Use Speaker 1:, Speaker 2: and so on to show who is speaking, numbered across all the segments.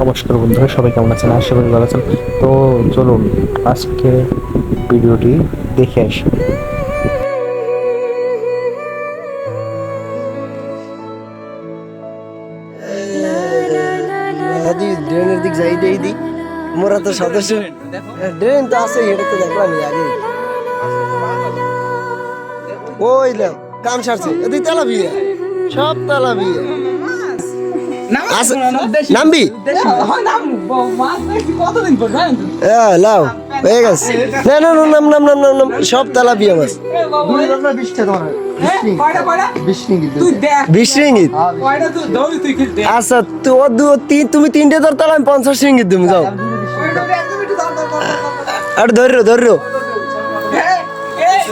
Speaker 1: নমস্কার বন্ধুরা সবাই কেমন আছেন? আশা করি ভালো আছেন। তো চলুন আজকে ভিডিওটি দেখে আসি।
Speaker 2: দাদি ড্রেনের দিক যাই দেই দি। মোরা তো সদস্য ড্রেন তো আছে এটা তো দেখলাম আগে। ওই কাম সারছে। এদিক তালা বিয়ে সব তালা বিয়ে নামবি হ্যাঁ লাও হয়ে গেছে। না না না নাম নাম নাম নাম নাম সব তালা বিয়ে মাছ বিশ রিঙ্গিত আচ্ছা তো দু তিন তুমি তিনটে ধর তাহলে আমি পঞ্চাশ রিঙ্গিত তুমি যাও। আর ধরো ধরো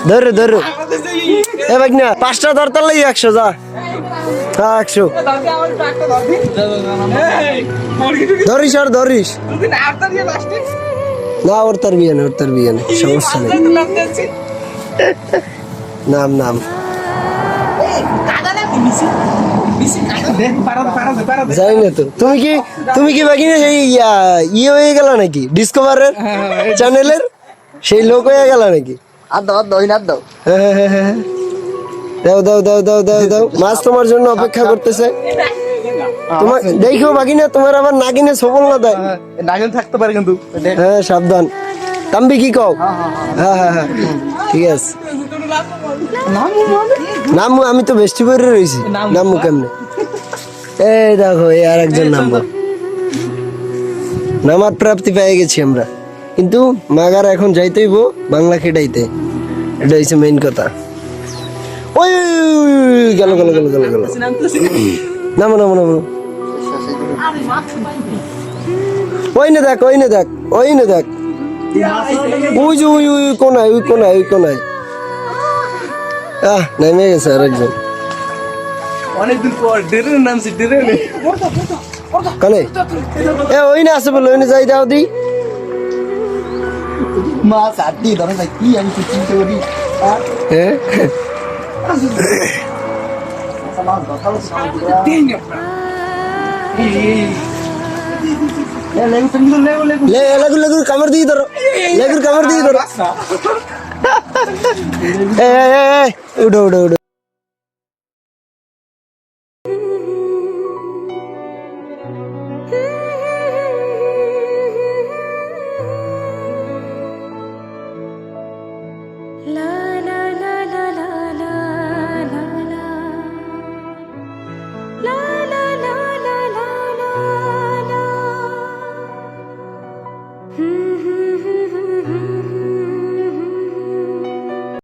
Speaker 2: ধরো। ধরো এ ভাই না পাঁচটা ধর তাহলে একশো যা। হ্যাঁ একশো ধরিস আর ধরিস। না ওর তার বিয়ে নেই ওর তার বিয়ে নেই সমস্যা নেই। নাম নাম। জানি না তো। তুমি কি তুমি কি বাকি না সেই ইয়া, হয়ে গেল নাকি? ডিসকভারের চ্যানেলের সেই লোক হয়ে গেল নাকি?
Speaker 3: আর দাও দই না দাও।
Speaker 2: হ্যাঁ, হ্যাঁ, হ্যাঁ, হ্যাঁ। দাও দাও দাও দাও দাও দাও। মাছ তোমার জন্য অপেক্ষা করতেছে। তোমার দেখো বাকি না তোমার আবার নাগিনে সবল না দেয়।
Speaker 3: নাগিন থাকতে পারে কিন্তু।
Speaker 2: হ্যাঁ সাবধান। তাম্বি কি কও? হ্যাঁ হ্যাঁ হ্যাঁ। ঠিক আছে। নামু আমি তো বেষ্টি করে রয়েছি নামু। কেমনে? এই দেখো এই আর একজন নামবো নামার প্রাপ্তি পেয়ে গেছি আমরা। কিন্তু মাগার এখন যাইতেইব বাংলা খেটাইতে। এটা হচ্ছে মেইন কথা। গেল গেল গেল গেল গেল। নামো নামো নামো। ওই না দেখ ওই না দেখ ওই না দেখ। ওই যে ওই ওই কোনায় ওই কোনায় ওই কোনায়। আহ নেমে গেছে আরেকজন।
Speaker 3: অনেকদিন পর ডেরের নামছি ডেরের
Speaker 2: কানে? এ ওই না আছে বলে ওই না যাই দাও দি।
Speaker 3: মাছ আটটি ধরে ভাই কি আমি চিন্তা করি।
Speaker 2: হ্যাঁ লেগুর লেগুর কামড় দিয়ে ধরো। লেগুর কামড় দিয়ে ধরো। এ এ, এ, এ,
Speaker 4: hmm,